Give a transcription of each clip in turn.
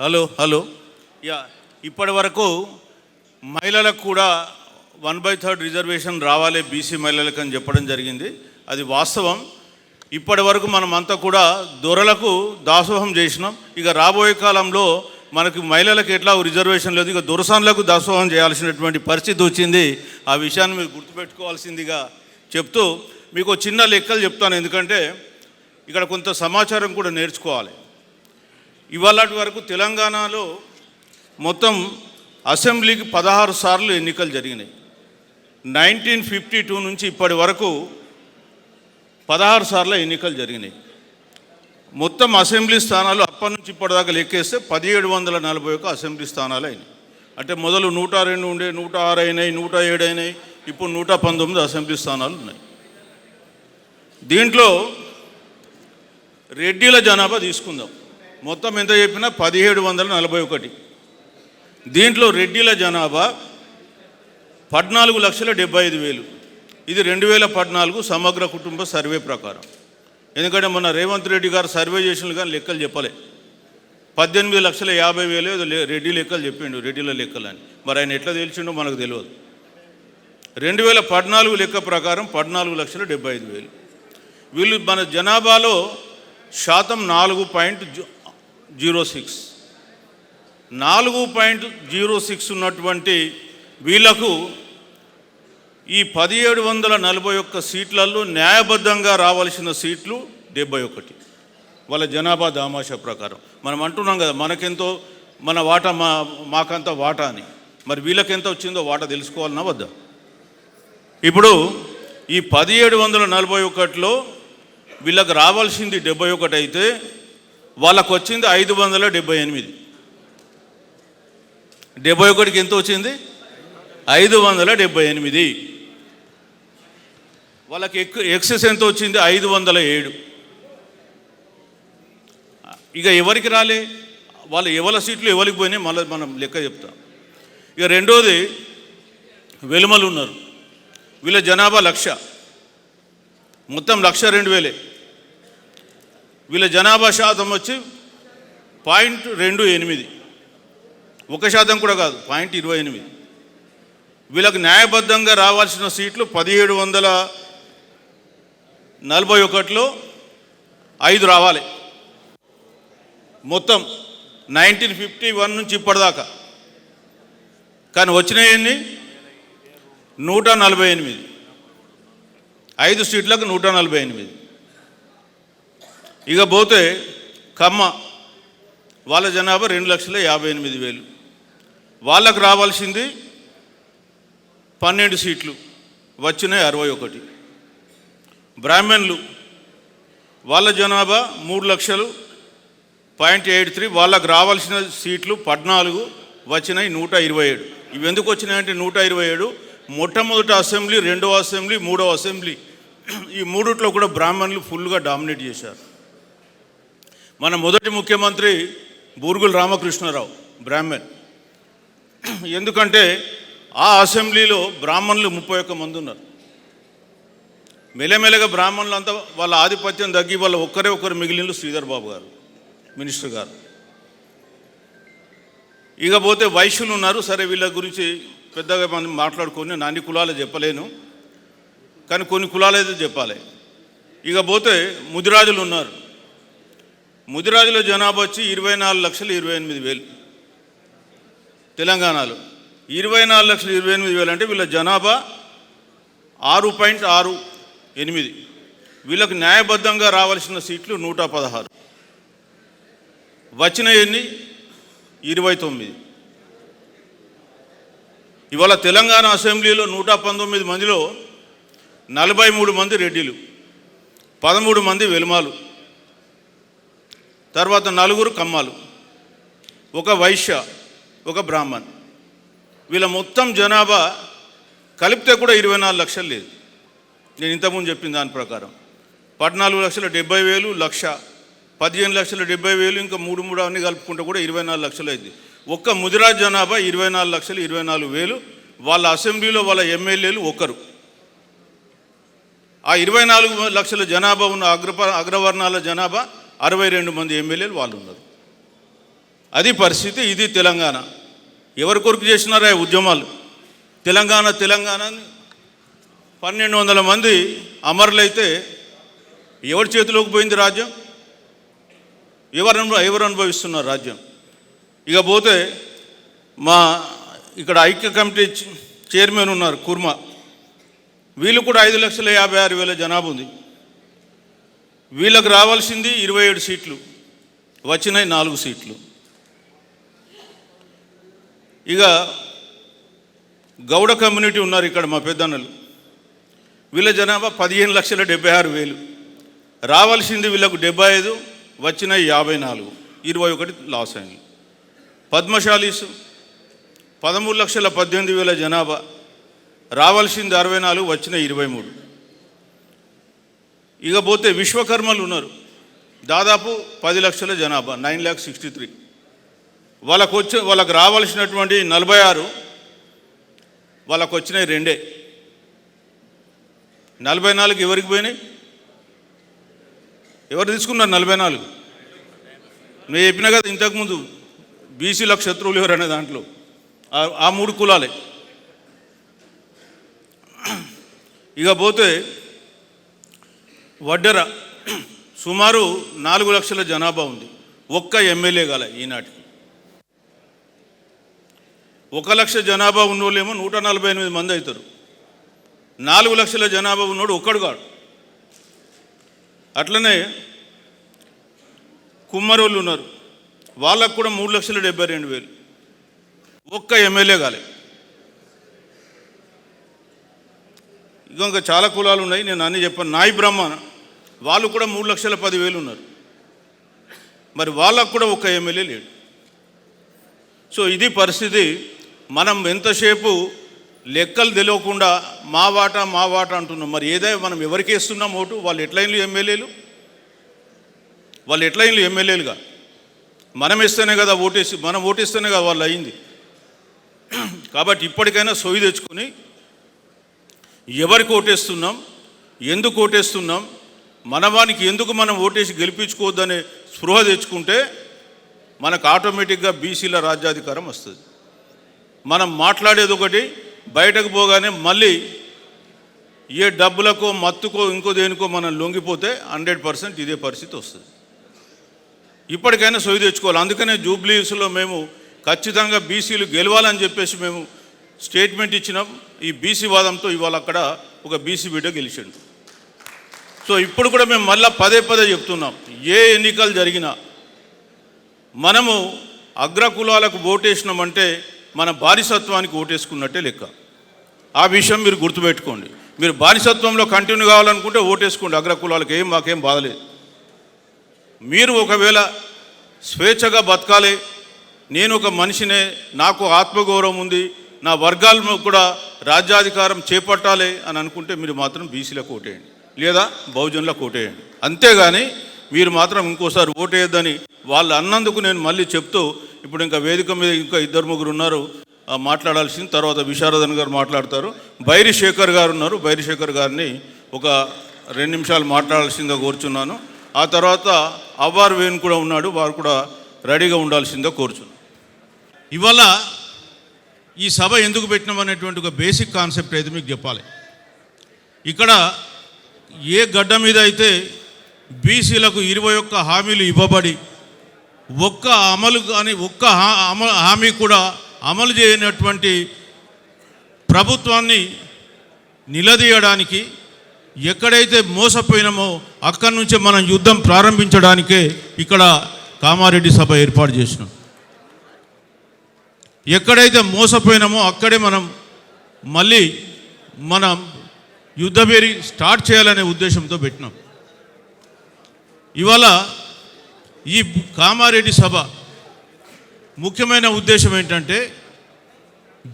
Hello hello. Yeah ఇప్పటి వరకు మహిళలకు కూడా వన్ బై థర్డ్ రిజర్వేషన్ రావాలి బీసీ మహిళలకు అని చెప్పడం జరిగింది. అది వాస్తవం. ఇప్పటి వరకు మనం అంతా కూడా దొరలకు దాసోహం చేసినాం. ఇక రాబోయే కాలంలో మనకు మహిళలకు ఎట్లా రిజర్వేషన్ లేదు ఇక దొరసాన్లకు దాసోహం చేయాల్సినటువంటి పరిస్థితి వచ్చింది. ఆ విషయాన్ని మీరు గుర్తుపెట్టుకోవాల్సిందిగా చెప్తూ మీకు చిన్న లెక్కలు చెప్తాను. ఎందుకంటే ఇక్కడ కొంత సమాచారం కూడా నేర్చుకోవాలి. ఇవాళటి వరకు తెలంగాణలో మొత్తం అసెంబ్లీకి పదహారు సార్లు ఎన్నికలు జరిగినాయి. నైన్టీన్ ఫిఫ్టీ టూ నుంచి ఇప్పటి వరకు పదహారు సార్లు ఎన్నికలు జరిగినాయి. మొత్తం అసెంబ్లీ స్థానాలు అప్పటి నుంచి ఇప్పటిదాకా లెక్కేస్తే పదిహేడు వందల నలభై ఒక్క అసెంబ్లీ స్థానాలు అయినాయి. అంటే మొదలు నూట రెండు ఉండే నూట ఆరు అయినాయి నూట ఏడు అయినాయి ఇప్పుడు నూట పంతొమ్మిది అసెంబ్లీ స్థానాలు ఉన్నాయి. దీంట్లో రెడ్డిల జనాభా తీసుకుందాం. మొత్తం ఎంత చెప్పినా పదిహేడు వందల నలభై ఒకటి. దీంట్లో రెడ్డిల జనాభా పద్నాలుగు లక్షల డెబ్బై ఐదు వేలు. ఇది రెండు వేల పద్నాలుగు సమగ్ర కుటుంబ సర్వే ప్రకారం. ఎందుకంటే మొన్న రేవంత్ రెడ్డి గారు సర్వే చేసిన కానీ లెక్కలు చెప్పలే. పద్దెనిమిది లక్షల యాభై వేలు ఏదో లే- రెడ్డి లెక్కలు చెప్పిండు రెడ్డిల లెక్కలు అని. మరి ఆయన ఎట్లా తెలిసిండో మనకు తెలియదు. రెండు వేల పద్నాలుగు లెక్క ప్రకారం పద్నాలుగు లక్షల డెబ్బై ఐదు వేలు. వీళ్ళు మన జనాభాలో శాతం నాలుగు పాయింట్ జీరో సిక్స్. నాలుగు పాయింట్ జీరో సిక్స్ ఉన్నటువంటి వీళ్ళకు ఈ పదిహేడు వందల నలభై ఒక్క సీట్లలో న్యాయబద్ధంగా రావాల్సిన సీట్లు డెబ్బై ఒకటి. వాళ్ళ జనాభా దామాషా ప్రకారం. మనం అంటున్నాం కదా మనకెంతో మన వాటా మా మాకంత వాటా అని. మరి వీళ్ళకెంత వచ్చిందో వాటా తెలుసుకోవాలన్నా వద్దా? ఇప్పుడు ఈ పదిహేడు వందల నలభై ఒకటిలో వీళ్ళకి రావాల్సింది డెబ్బై ఒకటి అయితే వాళ్ళకు వచ్చింది ఐదు వందల డెబ్బై ఎనిమిది. డెబ్బై ఒకటికి ఎంత వచ్చింది? ఐదు వందల డెబ్బై ఎనిమిది. వాళ్ళకి ఎక్కు ఎక్సెస్ ఎంత వచ్చింది? ఐదు వందల ఏడు. ఇక ఎవరికి రాలే? వాళ్ళు ఎవరి సీట్లు ఎవరికి పోయినాయి? మళ్ళీ మనం లెక్క చెప్తాం. ఇక రెండోది వెలుమలు ఉన్నారు. వీళ్ళ జనాభా లక్ష. మొత్తం లక్ష రెండు వేలే. వీళ్ళ జనాభా శాతం వచ్చి పాయింట్ రెండు ఎనిమిది. ఒక శాతం కూడా కాదు పాయింట్ ఇరవై ఎనిమిది. వీళ్ళకి న్యాయబద్ధంగా రావాల్సిన సీట్లు పదిహేడు వందల నలభై ఒకటిలో ఐదు రావాలి. మొత్తం నైన్టీన్ ఫిఫ్టీ వన్ నుంచి ఇప్పటిదాకా. కానీ వచ్చినాయన్ని నూట నలభై ఎనిమిది. ఐదు సీట్లకు నూట నలభై ఎనిమిది. ఇక పోతే కమ్మ వాళ్ళ జనాభా రెండు లక్షల యాభై ఎనిమిది వేలు. వాళ్ళకు రావాల్సింది పన్నెండు సీట్లు వచ్చినాయి అరవై ఒకటి. బ్రాహ్మణులు వాళ్ళ జనాభా మూడు లక్షలు పాయింట్ ఎయిట్ త్రీ వాళ్ళకు రావాల్సిన సీట్లు పద్నాలుగు వచ్చినాయి నూట ఇరవై ఏడు. ఇవి ఎందుకు వచ్చినాయంటే నూట ఇరవై ఏడు? మొట్టమొదటి అసెంబ్లీ రెండవ అసెంబ్లీ మూడవ అసెంబ్లీ. ఈ మూడిట్లో కూడా బ్రాహ్మణులు ఫుల్గా డామినేట్ చేశారు. మన మొదటి ముఖ్యమంత్రి బూరుగుల రామకృష్ణారావు బ్రాహ్మణ్. ఎందుకంటే ఆ అసెంబ్లీలో బ్రాహ్మణులు ముప్పై ఒక్క మంది ఉన్నారు. మెలమెలగా బ్రాహ్మణులు అంతా వాళ్ళ ఆధిపత్యం తగ్గి వాళ్ళ ఒక్కరే ఒక్కరు మిగిలిన శ్రీధర్ బాబు గారు మినిస్టర్ గారు. ఇక పోతే వైశ్యులు ఉన్నారు. సరే వీళ్ళ గురించి పెద్దగా మనం మాట్లాడుకొని నా అన్ని కులాలు చెప్పలేను. కానీ కొన్ని కులాలు అయితే చెప్పాలి. ఇక పోతే ముదిరాజులు ఉన్నారు. ముదిరాజులో జనాభా వచ్చి ఇరవై నాలుగు లక్షల ఇరవై ఎనిమిది వేలు. తెలంగాణలో ఇరవై నాలుగు లక్షల ఇరవై ఎనిమిది వేలు అంటే వీళ్ళ జనాభా ఆరు పాయింట్ ఆరు ఎనిమిది. వీళ్ళకు న్యాయబద్ధంగా రావాల్సిన సీట్లు నూట పదహారు. వచ్చిన ఎన్ని? ఇరవై తొమ్మిది. ఇవాళ తెలంగాణ అసెంబ్లీలో నూట పంతొమ్మిది మందిలో నలభై మూడు మంది రెడ్డిలు పదమూడు మంది వెలుమాలు. తర్వాత నలుగురు కమ్మాలు. ఒక వైశ్య ఒక బ్రాహ్మణ్. వీళ్ళ మొత్తం జనాభా కలిపితే కూడా ఇరవై నాలుగు లక్షలు లేదు. నేను ఇంతకుముందు చెప్పిన దాని ప్రకారం. పద్నాలుగు లక్షల డెబ్బై వేలు లక్ష. పదిహేను లక్షల డెబ్బై వేలు ఇంకా మూడు మూడు అవన్నీ కలుపుకుంటే కూడా ఇరవై నాలుగు లక్షలు అయింది. ఒక్క ముదిరాజ్ జనాభా ఇరవై నాలుగు లక్షలు ఇరవై నాలుగు వేలు. వాళ్ళ అసెంబ్లీలో వాళ్ళ ఎమ్మెల్యేలు ఒకరు. ఆ ఇరవై నాలుగు లక్షల జనాభా ఉన్న అగ్రప అగ్రవర్ణాల జనాభా అరవై రెండు మంది ఎమ్మెల్యేలు వాళ్ళు ఉన్నారు అది పరిస్థితి ఇది తెలంగాణ. ఎవరి కొరకు చేసినారా ఉద్యమాలు? తెలంగాణ తెలంగాణ పన్నెండు వందల మంది అమరులైతే ఎవరి చేతిలోకి పోయింది రాజ్యం? ఎవరు ఎవరు అనుభవిస్తున్నారు రాజ్యం? ఇక పోతే మా ఇక్కడ ఐక్య కమిటీ చైర్మన్ ఉన్నారు కుర్మ. వీళ్ళు కూడా ఐదు లక్షల యాభై ఆరు వేల జనాభా ఉంది. వీళ్ళకు రావాల్సింది ఇరవై ఏడు సీట్లు. వచ్చినాయి నాలుగు సీట్లు. ఇక గౌడ కమ్యూనిటీ ఉన్నారు ఇక్కడ మా పెద్దన్నలు. వీళ్ళ జనాభా పదిహేను లక్షల డెబ్బై ఆరు వేలు. రావాల్సింది వీళ్ళకు డెబ్బై ఐదు వచ్చినాయి యాభై నాలుగు. ఇరవై ఒకటి లాస్ అయింది. పద్మశాలీసు పదమూడు లక్షల పద్దెనిమిది వేల జనాభా. రావాల్సింది అరవై నాలుగు వచ్చిన ఇరవై మూడు. ఇక పోతే విశ్వకర్మలు ఉన్నారు. దాదాపు పది లక్షల జనాభా నైన్ ల్యాక్ సిక్స్టీ త్రీ. వాళ్ళకు వచ్చి వాళ్ళకు రావాల్సినటువంటి నలభై ఆరు వాళ్ళకు వచ్చినాయి రెండే. నలభై నాలుగు ఎవరికి పోయినాయి? ఎవరు తీసుకున్నారు నలభై నాలుగు? నేను చెప్పినా కదా ఇంతకుముందు బీసీలకు శత్రువులు ఎవరు అనే దాంట్లో? ఆ- ఆ మూడు కులాలే. ఇక పోతే వడ్డెర సుమారు నాలుగు లక్షల జనాభా ఉంది. ఒక్క ఎమ్మెల్యే గల ఈనాటికి. ఒక లక్ష జనాభా ఉన్నోళ్ళేమో నూట నలభై ఎనిమిది మంది అవుతారు నాలుగు లక్షల జనాభా ఉన్నోడు ఒక్కడు కాడు. అట్లనే కుమ్మరోళ్ళు ఉన్నారు. వాళ్ళకు కూడా మూడు లక్షల డెబ్బై రెండు వేలు. ఒక్క ఎమ్మెల్యే కాలే ఇక ఇంకా చాలా కులాలు ఉన్నాయి. నేను అన్నీ చెప్పాను. నాయి బ్రహ్మ వాళ్ళు కూడా మూడు లక్షల పదివేలు ఉన్నారు. మరి వాళ్ళకు కూడా ఒక ఎమ్మెల్యే లేడు. సో ఇది పరిస్థితి. మనం ఎంతసేపు లెక్కలు తెలియకుండా మా వాటా మా వాటా అంటున్నాం. మరి ఏదైనా మనం ఎవరికి వేస్తున్నాం ఓటు? వాళ్ళు ఎట్లయినలు ఎమ్మెల్యేలు? వాళ్ళు ఎట్లయినలు ఎమ్మెల్యేలుగా? మనం ఇస్తేనే కదా ఓటేసి మనం ఓటేస్తేనే కదా వాళ్ళు అయింది. కాబట్టి ఇప్పటికైనా సొయ్యి తెచ్చుకొని ఎవరికి ఓటేస్తున్నాం? ఎందుకు ఓటేస్తున్నాం? మనవానికి ఎందుకు మనం ఓటేసి గెలిపించుకోవద్దనే స్పృహ తెచ్చుకుంటే మనకు ఆటోమేటిక్గా బీసీల రాజ్యాధికారం వస్తుంది. మనం మాట్లాడేది ఒకటి బయటకు పోగానే మళ్ళీ ఏ డబ్బులకో మత్తుకో ఇంకో దేనికో మనం లొంగిపోతే హండ్రెడ్ పర్సెంట్ ఇదే పరిస్థితి వస్తుంది. ఇప్పటికైనా సొయ్యి తెచ్చుకోవాలి. అందుకనే జూబ్లీస్లో మేము ఖచ్చితంగా బీసీలు గెలవాలని చెప్పేసి మేము స్టేట్మెంట్ ఇచ్చినాం. ఈ బీసీ వాదంతో ఇవాళ అక్కడ ఒక బీసీ బిడ్డ గెలిచిండు. సో ఇప్పుడు కూడా మేము మళ్ళా పదే పదే చెప్తున్నాం. ఏ ఎన్నికలు జరిగినా మనము అగ్రకులాలకు ఓటేసినామంటే మన బానిసత్వానికి ఓటేసుకున్నట్టే లెక్క. ఆ విషయం మీరు గుర్తుపెట్టుకోండి. మీరు బానిసత్వంలో కంటిన్యూ కావాలనుకుంటే ఓటేసుకోండి. అగ్రకులాలకు ఏం మాకేం బాధలేదు మీరు ఒకవేళ స్వేచ్ఛగా బతకాలి నేను ఒక మనిషినే నాకు ఆత్మగౌరవం ఉంది నా వర్గాలను కూడా రాజ్యాధికారం చేపట్టాలి అని అనుకుంటే మీరు మాత్రం బీసీలకు ఓటేయండి. లేదా బహుజనులకు ఓటేయండి అంతేగాని మీరు మాత్రం ఇంకోసారి ఓటేయద్దని వాళ్ళు అన్నందుకు నేను మళ్ళీ చెప్తూ ఇప్పుడు ఇంకా వేదిక మీద ఇంకా ఇద్దరు ముగ్గురు ఉన్నారు మాట్లాడాల్సింది. తర్వాత విశారదన్ గారు మాట్లాడతారు. బైరి శేఖర్ గారు ఉన్నారు. బైరి శేఖర్ గారిని ఒక రెండు నిమిషాలు మాట్లాడాల్సిందిగా కోరుచున్నాను. ఆ తర్వాత అవ్వార్ వేణు కూడా ఉన్నాడు. వారు కూడా రెడీగా ఉండాల్సిందిగా కోరుచున్నాను. ఇవాళ ఈ సభ ఎందుకు పెట్టినాం అనేటువంటి ఒక బేసిక్ కాన్సెప్ట్ అయితే మీకు చెప్పాలి. ఇక్కడ ఏ గడ్డ మీద అయితే బీసీలకు ఇరవై ఒక్క హామీలు ఇవ్వబడి ఒక్క అమలు కానీ ఒక్క హా- అమ- హామీ కూడా అమలు చేయనటువంటి ప్రభుత్వాన్ని నిలదీయడానికి ఎక్కడైతే మోసపోయినామో అక్కడి నుంచే మనం యుద్ధం ప్రారంభించడానికే ఇక్కడ కామారెడ్డి సభ ఏర్పాటు చేసినాం. ఎక్కడైతే మోసపోయినామో అక్కడే మనం మళ్ళీ మనం యుద్ధబేరి స్టార్ట్ చేయాలనే ఉద్దేశంతో పెట్టినాం. ఇవాళ ఈ కామారెడ్డి సభ ముఖ్యమైన ఉద్దేశం ఏంటంటే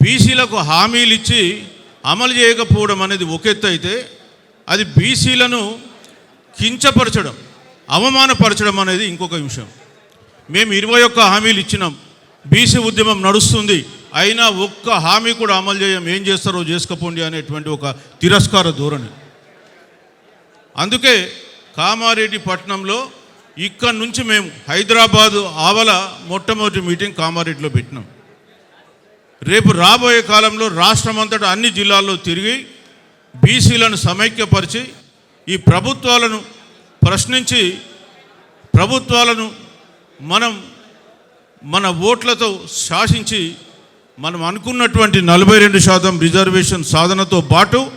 బీసీలకు హామీలు ఇచ్చి అమలు చేయకపోవడం అనేది ఒక ఎత్తు అయితే అది బీసీలను కించపరచడం అవమానపరచడం అనేది ఇంకొక విషయం. మేము ఇరవై ఒక్క హామీలు ఇచ్చినాం. బీసీ ఉద్యమం నడుస్తుంది. అయినా ఒక్క హామీ కూడా అమలు చేయం ఏం చేస్తారో చేసుకోపోండి అనేటువంటి ఒక తిరస్కార ధోరణి. అందుకే కామారెడ్డి పట్టణంలో ఇక్కడ నుంచి మేము హైదరాబాదు ఆవల మొట్టమొదటి మీటింగ్ కామారెడ్డిలో పెట్టినాం. రేపు రాబోయే కాలంలో రాష్ట్రమంతటా అన్ని జిల్లాల్లో తిరిగి బీసీలను సమైక్యపరిచి ఈ ప్రభుత్వాలను ప్రశ్నించి ప్రభుత్వాలను మనం మన ఓట్లతో శాసించి మనం అనుకున్నటువంటి నలభై రెండు శాతం రిజర్వేషన్ సాధనతో పాటు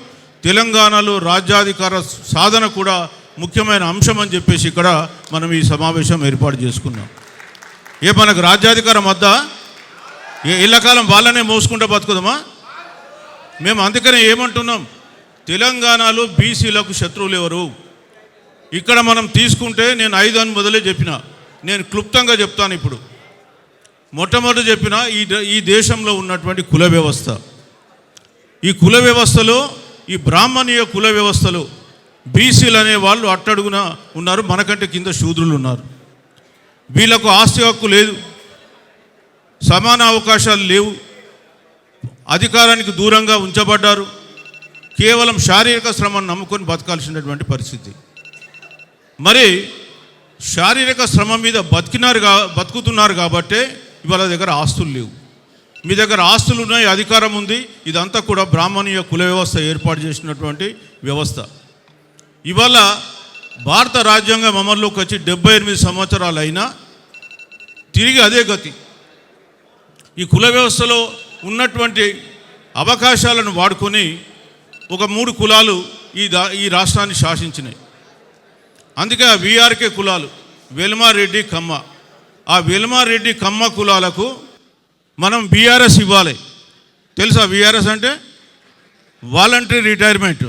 తెలంగాణలో రాజ్యాధికార సాధన కూడా ముఖ్యమైన అంశం అని చెప్పేసి ఇక్కడ మనం ఈ సమావేశం ఏర్పాటు చేసుకున్నాం. ఏ మనకు రాజ్యాధికారం వద్దా? ఏ ఇళ్ళకాలం వాళ్ళనే మోసుకుంటూ బతుకుదామా? మేము అందుకనే ఏమంటున్నాం? తెలంగాణలో బీసీలకు శత్రువులు ఎవరు? ఇక్కడ మనం తీసుకుంటే నేను ఐదు అని మొదలే చెప్పిన. నేను క్లుప్తంగా చెప్తాను ఇప్పుడు. మొట్టమొదటి చెప్పిన ఈ ఈ దేశంలో ఉన్నటువంటి కుల వ్యవస్థ. ఈ కుల వ్యవస్థలో ఈ బ్రాహ్మణీయ కుల వ్యవస్థలో బీసీలు అనే వాళ్ళు అట్టడుగున ఉన్నారు మనకంటే కింద శూద్రులు ఉన్నారు. వీళ్ళకు ఆస్తి హక్కు లేదు సమాన అవకాశాలు లేవు అధికారానికి దూరంగా ఉంచబడ్డారు కేవలం శారీరక శ్రమను నమ్ముకొని బతకాల్సినటువంటి పరిస్థితి. మరి శారీరక శ్రమ మీద బతికినారు కా బతుకుతున్నారు కాబట్టే ఇవాళ దగ్గర ఆస్తులు లేవు. మీ దగ్గర ఆస్తులు ఉన్నాయి అధికారం ఉంది. ఇదంతా కూడా బ్రాహ్మణీయ కుల వ్యవస్థ ఏర్పాటు చేసినటువంటి వ్యవస్థ. ఇవాళ భారత రాజ్యాంగం అమల్లోకి వచ్చి డెబ్బై ఎనిమిది సంవత్సరాలు అయినా తిరిగి అదే గతి. ఈ కుల వ్యవస్థలో ఉన్నటువంటి అవకాశాలను వాడుకొని ఒక మూడు కులాలు ఈ దా ఈ రాష్ట్రాన్ని శాసించినాయి. అందుకే ఆ కులాలు వెల్మారెడ్డి కమ్మ ఆ విల్మారెడ్డి కమ్మ కులాలకు మనం బీఆర్ఎస్ ఇవ్వాలి. తెలుసా బీఆర్ఎస్ అంటే? Voluntary retirement.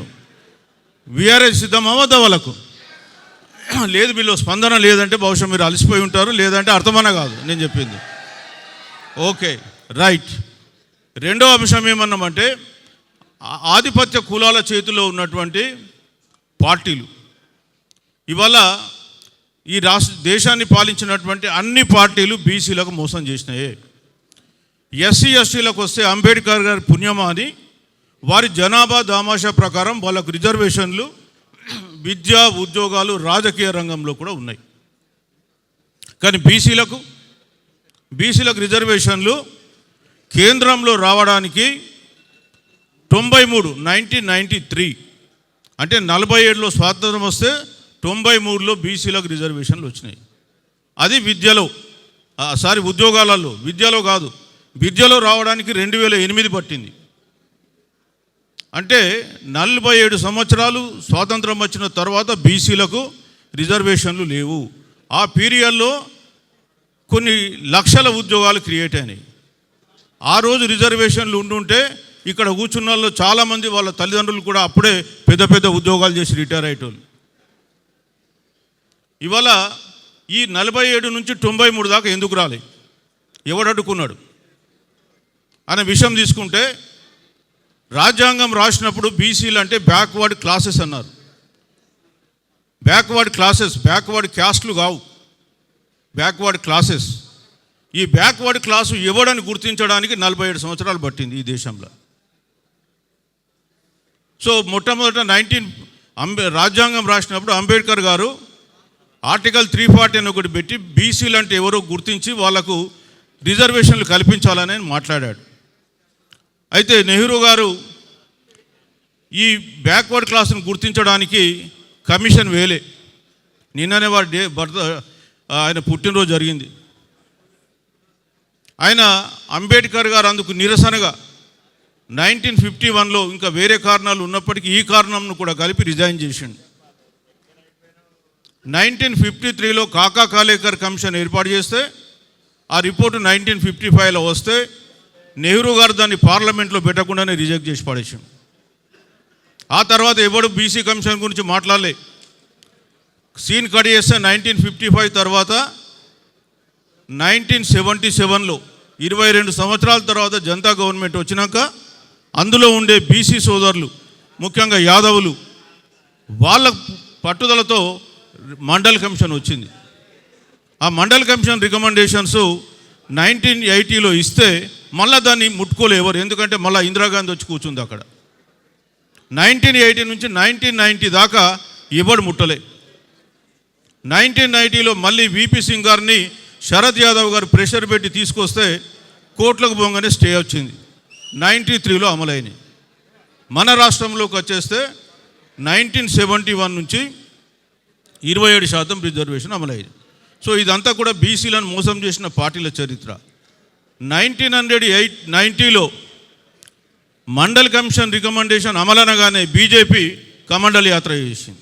విఆర్ఎస్ సిద్ధమవ్వద్దా వాళ్ళకు? లేదు వీళ్ళు స్పందన లేదంటే బహుశా మీరు అలసిపోయి ఉంటారు లేదంటే అర్థమన కాదు నేను చెప్పింది. Okay right. రెండో అంశం ఏమన్నామంటే ఆధిపత్య కులాల చేతిలో ఉన్నటువంటి పార్టీలు. ఇవాళ ఈ రాష్ట్ర దేశాన్ని పాలించినటువంటి అన్ని పార్టీలు బీసీలకు మోసం చేసినాయి. ఎస్సీ ఎస్టీలకు వస్తే అంబేద్కర్ గారి పుణ్యమా అని వారి జనాభా దామాషా ప్రకారం వాళ్ళకు రిజర్వేషన్లు విద్యా ఉద్యోగాలు రాజకీయ రంగంలో కూడా ఉన్నాయి. కానీ బీసీలకు బీసీలకు రిజర్వేషన్లు కేంద్రంలో రావడానికి తొంభై మూడు నైన్టీన్ నైంటీ త్రీ అంటే నలభై ఏడులో స్వాతంత్రం వస్తే తొంభై మూడులో బీసీలకు రిజర్వేషన్లు వచ్చినాయి. అది విద్యలో సారీ ఉద్యోగాలలో. విద్యలో కాదు. విద్యలో రావడానికి రెండు వేల ఎనిమిది పట్టింది. అంటే నలభై ఏడు సంవత్సరాలు స్వాతంత్రం వచ్చిన తర్వాత బీసీలకు రిజర్వేషన్లు లేవు. ఆ పీరియడ్లో కొన్ని లక్షల ఉద్యోగాలు క్రియేట్ అయినాయి. ఆ రోజు రిజర్వేషన్లు ఉండుంటే ఇక్కడ కూర్చున్న వాళ్ళు చాలామంది వాళ్ళ తల్లిదండ్రులు కూడా అప్పుడే పెద్ద పెద్ద ఉద్యోగాలు చేసి రిటైర్ అయ్యేటోళ్ళు. ఇవాళ ఈ నలభై ఏడు నుంచి తొంభై మూడు దాకా ఎందుకు రాలే? ఎవడు అడ్డుకున్నాడు అనే విషయం తీసుకుంటే రాజ్యాంగం రాసినప్పుడు బీసీలు అంటే బ్యాక్వర్డ్ క్లాసెస్ అన్నారు. బ్యాక్వర్డ్ క్లాసెస్ బ్యాక్వర్డ్ క్యాస్ట్లు కావు. Backward classes. ఈ బ్యాక్వర్డ్ క్లాసు ఎవడని గుర్తించడానికి నలభై ఏడు సంవత్సరాలు పట్టింది ఈ దేశంలో. సో మొట్టమొదట నైన్టీన్ అంబే రాజ్యాంగం రాసినప్పుడు అంబేద్కర్ గారు ఆర్టికల్ త్రీ ఫార్టీ అని ఒకటి పెట్టి బీసీలు అంటే ఎవరో గుర్తించి వాళ్ళకు రిజర్వేషన్లు కల్పించాలని మాట్లాడాడు. అయితే నెహ్రూ గారు ఈ బ్యాక్వర్డ్ క్లాస్ను గుర్తించడానికి కమిషన్ వేలే. నిన్ననే వారి డే బర్త్ ఆయన పుట్టినరోజు జరిగింది. ఆయన అంబేద్కర్ గారు అందుకు నిరసనగా నైన్టీన్ ఫిఫ్టీ వన్లో ఇంకా వేరే కారణాలు ఉన్నప్పటికీ ఈ కారణంను కూడా కలిపి రిజైన్ చేసిండు. నైన్టీన్ ఫిఫ్టీ త్రీలో కాకా కాలేకర్ కమిషన్ ఏర్పాటు చేస్తే ఆ రిపోర్టు నైన్టీన్ ఫిఫ్టీ ఫైవ్లో వస్తే నెహ్రూ గారు దాన్ని పార్లమెంట్లో పెట్టకుండానే రిజెక్ట్ చేసి పడేసాం ఆ తర్వాత ఎవడు బీసీ కమిషన్ గురించి మాట్లాడలే. సీన్ కట్ చేస్తే నైన్టీన్ ఫిఫ్టీ ఫైవ్ తర్వాత నైన్టీన్ సెవెంటీ సెవెన్లో ఇరవై రెండు సంవత్సరాల తర్వాత జనతా గవర్నమెంట్ వచ్చినాక అందులో ఉండే బీసీ సోదరులు ముఖ్యంగా యాదవులు వాళ్ళ పట్టుదలతో మండల్ కమిషన్ వచ్చింది. ఆ మండల్ కమిషన్ రికమెండేషన్స్ నైన్టీన్ ఎయిటీలో ఇస్తే మళ్ళీ దాన్ని ముట్టుకోలేవరు. ఎందుకంటే మళ్ళీ ఇందిరాగాంధీ వచ్చి కూర్చుంది అక్కడ. నైన్టీన్ ఎయిటీ నుంచి నైన్టీన్ నైంటీ దాకా ఎవడు ముట్టలే. నైన్టీన్ నైంటీలో మళ్ళీ విపి సింగ్ గారిని శరద్ యాదవ్ గారు ప్రెషర్ పెట్టి తీసుకొస్తే కోట్లకు పోగానే స్టే వచ్చింది. నైంటీ త్రీలో అమలైనవి మన రాష్ట్రంలోకి వచ్చేస్తే నైన్టీన్ సెవెంటీ వన్ నుంచి ఇరవై ఏడు శాతం రిజర్వేషన్ అమలైంది. సో ఇదంతా కూడా బీసీలను మోసం చేసిన పార్టీల చరిత్ర. నైన్టీన్ హండ్రెడ్ ఎయిట్ నైంటీలో మండల్ కమిషన్ రికమెండేషన్ అమలనగానే బీజేపీ కమండల్ యాత్ర చేసింది.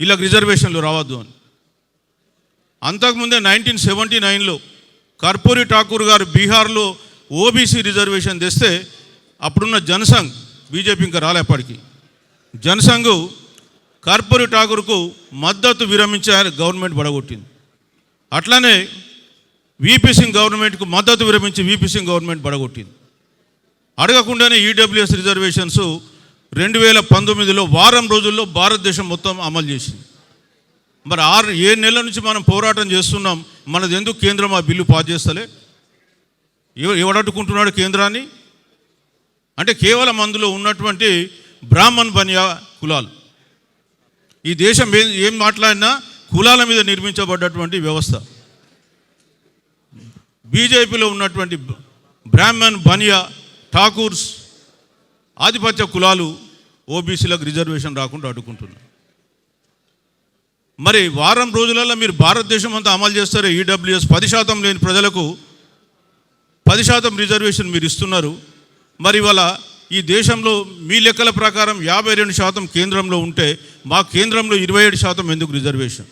ఇలా రిజర్వేషన్లు రావద్దు అని. అంతకుముందే నైన్టీన్ సెవెంటీ నైన్లో కర్పూరి ఠాకూర్ గారు బీహార్లో ఓబీసీ రిజర్వేషన్ తెస్తే అప్పుడున్న జనసంఘ్ బీజేపీ ఇంకా రాలేపటికి జనసంఘ్ కర్పూరి ఠాకూర్కు మద్దతు విరమించారు గవర్నమెంట్ పడగొట్టింది అట్లనే వీపీ సింగ్ గవర్నమెంట్కు మద్దతు విరమించి వీపీ సింగ్ గవర్నమెంట్ పడగొట్టింది అడగకుండానే ఈడబ్ల్యూఎస్ రిజర్వేషన్స్ రెండు వేల పంతొమ్మిదిలో వారం రోజుల్లో భారతదేశం మొత్తం అమలు చేసింది. మరి ఆరు ఏ నెలల నుంచి మనం పోరాటం చేస్తున్నాం. మనది ఎందుకు కేంద్రం ఆ బిల్లు పాస్ చేస్తలే? ఎవడట్టుకుంటున్నాడు కేంద్రాన్ని? అంటే కేవలం అందులో ఉన్నటువంటి బ్రాహ్మణ్ బనియా కులాలు. ఈ దేశం ఏం ఏం మాట్లాడినా కులాల మీద నిర్మించబడ్డటువంటి వ్యవస్థ. బీజేపీలో ఉన్నటువంటి బ్రాహ్మణ్ బనియా ఠాకూర్స్ ఆధిపత్య కులాలు ఓబీసీలకు రిజర్వేషన్ రాకుండా అడ్డుకుంటున్నారు మరి వారం రోజులలో మీరు భారతదేశం అంతా అమలు చేస్తారు? ఈడబ్ల్యూఎస్ పది శాతం లేని ప్రజలకు పది శాతం రిజర్వేషన్ మీరు ఇస్తున్నారు. మరి ఇవాళ ఈ దేశంలో మీ లెక్కల ప్రకారం యాభై రెండు శాతం కేంద్రంలో ఉంటే మా కేంద్రంలో ఇరవై ఏడు శాతం ఎందుకు రిజర్వేషన్?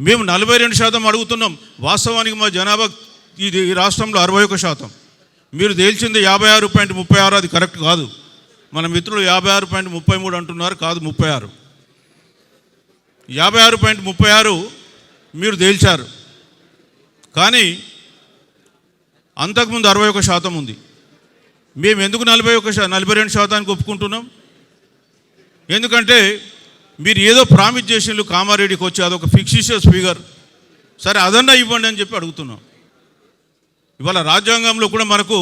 మేము నలభై రెండు శాతం అడుగుతున్నాం. వాస్తవానికి మా జనాభా ఇది ఈ రాష్ట్రంలో అరవై ఒక శాతం. మీరు తేల్చింది యాభై ఆరు పాయింట్ ముప్పై ఆరు అది కరెక్ట్ కాదు. మన మిత్రులు యాభై ఆరు పాయింట్ ముప్పై మూడు అంటున్నారు కాదు ముప్పై ఆరు. యాభై ఆరు పాయింట్ ముప్పై ఆరు మీరు తేల్చారు. కానీ అంతకుముందు అరవై ఒక శాతం ఉంది. మేము ఎందుకు నలభై ఒక శా నలభై రెండు శాతానికి ఒప్పుకుంటున్నాం? ఎందుకంటే మీరు ఏదో ప్రామిస్ చేసిండ్రు కామారెడ్డికి వచ్చి అదొక ఫిక్సిషియస్ ఫిగర్. సరే అదన్నా ఇవ్వండి అని చెప్పి అడుగుతున్నాం. ఇవాళ రాజ్యాంగంలో కూడా మనకు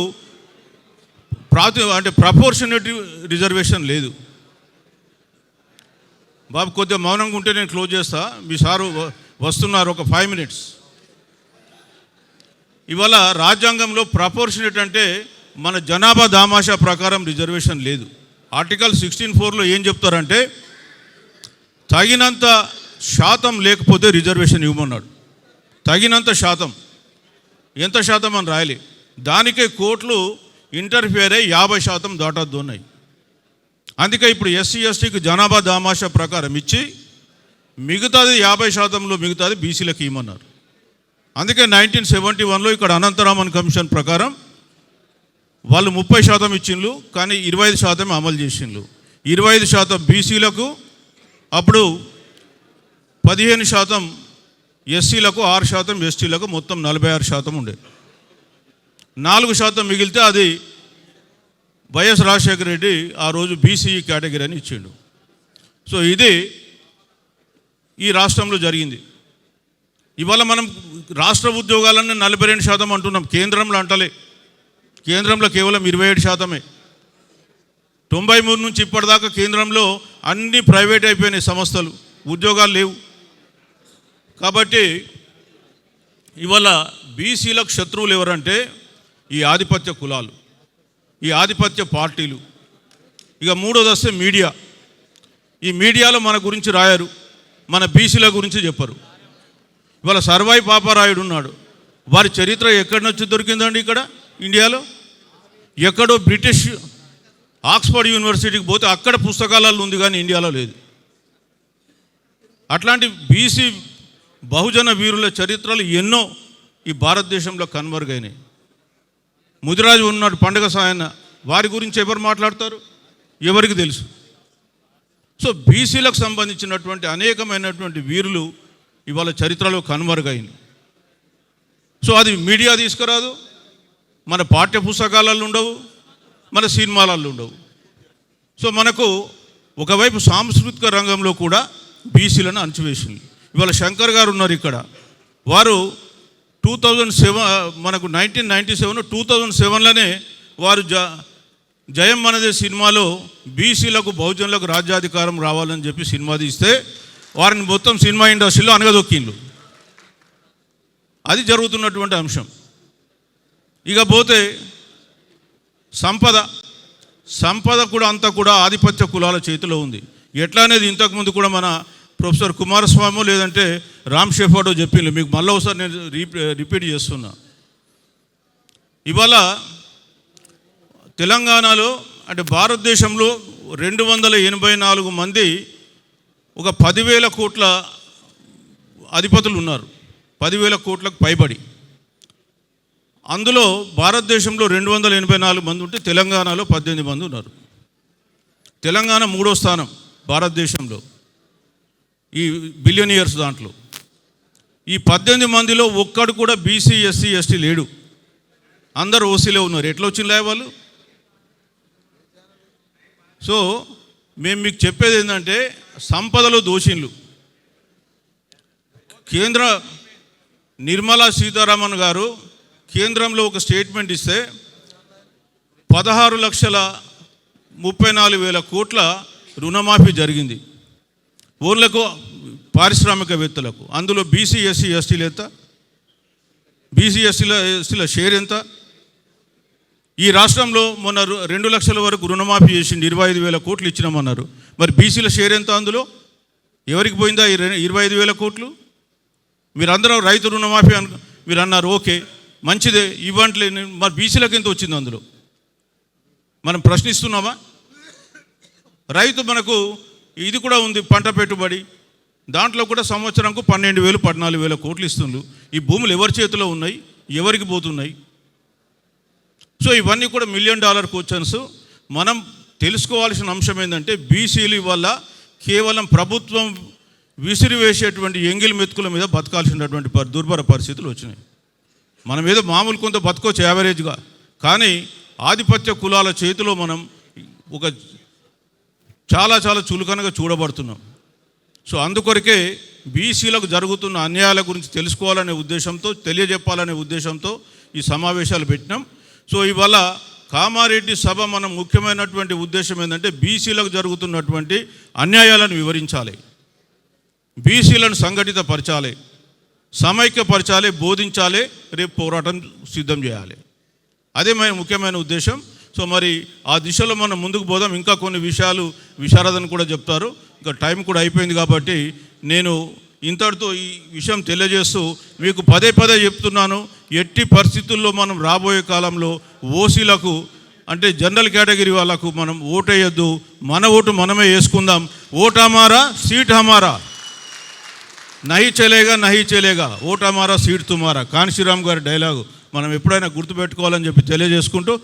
ప్రాతి అంటే ప్రపోర్షనేటివ్ రిజర్వేషన్ లేదు. బాబు కొద్దిగా మౌనంగా ఉంటే నేను క్లోజ్ చేస్తా. మీ సారు వస్తున్నారు ఒక ఫైవ్ మినిట్స్ ఇవాళ రాజ్యాంగంలో ప్రపోర్షనేట్ అంటే మన జనాభా దామాషా ప్రకారం రిజర్వేషన్ లేదు. ఆర్టికల్ సిక్స్టీన్ ఫోర్లో ఏం చెప్తారంటే తగినంత శాతం లేకపోతే రిజర్వేషన్ ఇవ్వమన్నాడు. తగినంత శాతం. ఎంత శాతం అని రాయాలి. దానికే కోట్లు ఇంటర్ఫియర్ అయ్యి యాభై శాతం దాటద్దు ఉన్నాయి అందుకే ఇప్పుడు ఎస్సీ ఎస్టీకి జనాభా దామాషా ప్రకారం ఇచ్చి మిగతాది యాభై శాతంలో మిగతాది బీసీలకు ఇవ్వమన్నారు. అందుకే నైన్టీన్ సెవెంటీ వన్లో ఇక్కడ అనంతరామన్ కమిషన్ ప్రకారం వాళ్ళు ముప్పై శాతం ఇచ్చిండ్రు కానీ ఇరవై ఐదు శాతం అమలు చేసిండ్రు ఇరవై ఐదు శాతం బీసీలకు అప్పుడు పదిహేను శాతం ఎస్సీలకు ఆరు శాతం ఎస్టీలకు మొత్తం నలభై ఆరు శాతం ఉండే. నాలుగు శాతం మిగిలితే అది వైఎస్ రాజశేఖర రెడ్డి ఆ రోజు బీసీ కేటగిరీ అని ఇచ్చిండు. సో ఇది ఈ రాష్ట్రంలో జరిగింది. ఇవాళ మనం రాష్ట్ర ఉద్యోగాలన్నీ నలభై రెండు శాతం అంటున్నాం కేంద్రంలో అంటలే. కేంద్రంలో కేవలం ఇరవై ఏడు శాతమే. తొంభై మూడు నుంచి ఇప్పటిదాకా కేంద్రంలో అన్ని ప్రైవేట్ అయిపోయినాయి సంస్థలు. ఉద్యోగాలు లేవు. కాబట్టి ఇవాళ బీసీలకు శత్రువులు ఎవరంటే ఈ ఆధిపత్య కులాలు ఈ ఆధిపత్య పార్టీలు. ఇక మూడోది వస్తే మీడియా. ఈ మీడియాలో మన గురించి రాయరు మన బీసీల గురించి చెప్పరు. ఇవాళ సర్వాయి పాపారాయుడు ఉన్నాడు. వారి చరిత్ర ఎక్కడి నుంచి దొరికిందండి ఇక్కడ? ఇండియాలో? ఎక్కడో బ్రిటిష్ ఆక్స్ఫర్డ్ యూనివర్సిటీకి పోతే అక్కడ పుస్తకాలలో ఉంది కానీ ఇండియాలో లేదు. అట్లాంటి బీసీ బహుజన వీరుల చరిత్రలు ఎన్నో ఈ భారతదేశంలో కనుమరుగైనాయి ముదిరాజు ఉన్నాడు పండుగ సాయన వారి గురించి ఎవరు మాట్లాడతారు? ఎవరికి తెలుసు? సో బీసీలకు సంబంధించినటువంటి అనేకమైనటువంటి వీరులు ఇవాళ చరిత్రలో కనుమరుగైంది సో అది మీడియా తీసుకురాదు మన పాఠ్య పుస్తకాలలో ఉండవు మన సినిమాలలో ఉండవు. సో మనకు ఒకవైపు సాంస్కృతిక రంగంలో కూడా బీసీలను అణచివేసింది. ఇవాళ శంకర్ గారు ఉన్నారు ఇక్కడ. వారు టూ థౌజండ్ సెవెన్ మనకు nineteen ninety seven two thousand సెవెన్లోనే వారు జ జయం మనదే సినిమాలో బీసీలకు బహుజనులకు రాజ్యాధికారం రావాలని చెప్పి సినిమా తీస్తే వారిని మొత్తం సినిమా ఇండస్ట్రీలో అనగదొక్కిండ్రు. అది జరుగుతున్నటువంటి అంశం. ఇక పోతే సంపద సంపద కూడా అంతా కూడా ఆధిపత్య కులాల చేతిలో ఉంది. ఎట్లా అనేది ఇంతకుముందు కూడా మన ప్రొఫెసర్ కుమారస్వామి లేదంటే రామ్ షెఫాడో చెప్పిండ్రు మీకు మళ్ళీ ఒకసారి నేను రిపీట్ చేస్తున్నా. ఇవాళ తెలంగాణలో అంటే భారతదేశంలో రెండు వందల ఎనభై నాలుగు మంది ఒక పదివేల కోట్ల అధిపతులు ఉన్నారు. పదివేల కోట్లకు పైబడి. అందులో భారతదేశంలో రెండు వందల ఎనభై నాలుగు మంది ఉంటే తెలంగాణలో పద్దెనిమిది మంది ఉన్నారు. తెలంగాణ మూడో స్థానం భారతదేశంలో. ఈ బిలియనియర్స్ దాంట్లో. ఈ పద్దెనిమిది మందిలో ఒక్కడు కూడా బీసీ ఎస్సీ ఎస్టీ లేడు. అందరు ఓసీలో ఉన్నారు. ఎట్లా వచ్చింది వాళ్ళు? సో మేము మీకు చెప్పేది ఏంటంటే సంపదలో దోషిన్లు. కేంద్ర నిర్మలా సీతారామన్ గారు కేంద్రంలో ఒక స్టేట్మెంట్ ఇస్తే పదహారు లక్షల ముప్పై నాలుగు వేల కోట్ల రుణమాఫీ జరిగింది. ఊర్లకు పారిశ్రామికవేత్తలకు. అందులో బీసీ ఎస్సీ ఎస్టీలు ఎంత? బీసీ ఎస్టీల ఎస్టీల షేర్ ఎంత? ఈ రాష్ట్రంలో మొన్న రెండు లక్షల వరకు రుణమాఫీ చేసింది ఇరవై ఐదు వేల కోట్లు ఇచ్చినామన్నారు మరి బీసీల షేర్ ఎంత అందులో? ఎవరికి పోయిందా ఇరవై ఐదు వేల కోట్లు? మీరందరూ రైతు రుణమాఫీ అను మీరు అన్నారు ఓకే. మంచిదే ఇవ్వంట్లే మరి బీసీలకు ఎంత వచ్చింది అందులో. మనం ప్రశ్నిస్తున్నామా? రైతు మనకు ఇది కూడా ఉంది పంట పెట్టుబడి. దాంట్లో కూడా సంవత్సరంకు పన్నెండు వేలు పద్నాలుగు వేల కోట్లు ఇస్తుండ్రు. ఈ భూములు ఎవరి చేతిలో ఉన్నాయి? ఎవరికి పోతున్నాయి? సో ఇవన్నీ కూడా మిలియన్ డాలర్ క్వశ్చన్స్. మనం తెలుసుకోవాల్సిన అంశం ఏంటంటే బీసీలు వల్ల కేవలం ప్రభుత్వం విసిరివేసేటువంటి ఎంగిల్ మెతుకుల మీద బతకాల్సినటువంటి దుర్భర పరిస్థితులు వచ్చినాయి. మనం ఏదో మామూలు కొంత బతకొచ్చు యావరేజ్గా. కానీ ఆధిపత్య కులాల చేతిలో మనం ఒక చాలా చాలా చులకనగా చూడబడుతున్నాం. సో అందుకొరకే బీసీలకు జరుగుతున్న అన్యాయాల గురించి తెలుసుకోవాలనే ఉద్దేశంతో తెలియజెప్పాలనే ఉద్దేశంతో ఈ సమావేశాలు పెట్టినాం. సో ఇవాళ కామారెడ్డి సభ మనం ముఖ్యమైనటువంటి ఉద్దేశం ఏంటంటే బీసీలకు జరుగుతున్నటువంటి అన్యాయాలను వివరించాలి. బీసీలను సంఘటితపరచాలి. సమైక్యపరచాలి బోధించాలి రేపు పోరాటం సిద్ధం చేయాలి. అదే మన ముఖ్యమైన ఉద్దేశం. సో మరి ఆ దిశలో మనం ముందుకు పోదాం. ఇంకా కొన్ని విషయాలు విశారదని కూడా చెప్తారు. ఇంకా టైం కూడా అయిపోయింది కాబట్టి నేను ఇంతటితో ఈ విషయం తెలియజేస్తూ మీకు పదే పదే చెప్తున్నాను. ఎట్టి పరిస్థితుల్లో మనం రాబోయే కాలంలో ఓసీలకు అంటే జనరల్ కేటగిరీ వాళ్ళకు మనం ఓటేయద్దు. మన ఓటు మనమే వేసుకుందాం. ఓటు హమారా సీట్ హమారా నహి చలేగా నహి చలేగా ఓటమారా సీట్ తుమారా. కాన్శీరామ్ గారి డైలాగు మనం ఎప్పుడైనా గుర్తుపెట్టుకోవాలని చెప్పి తెలియజేసుకుంటూ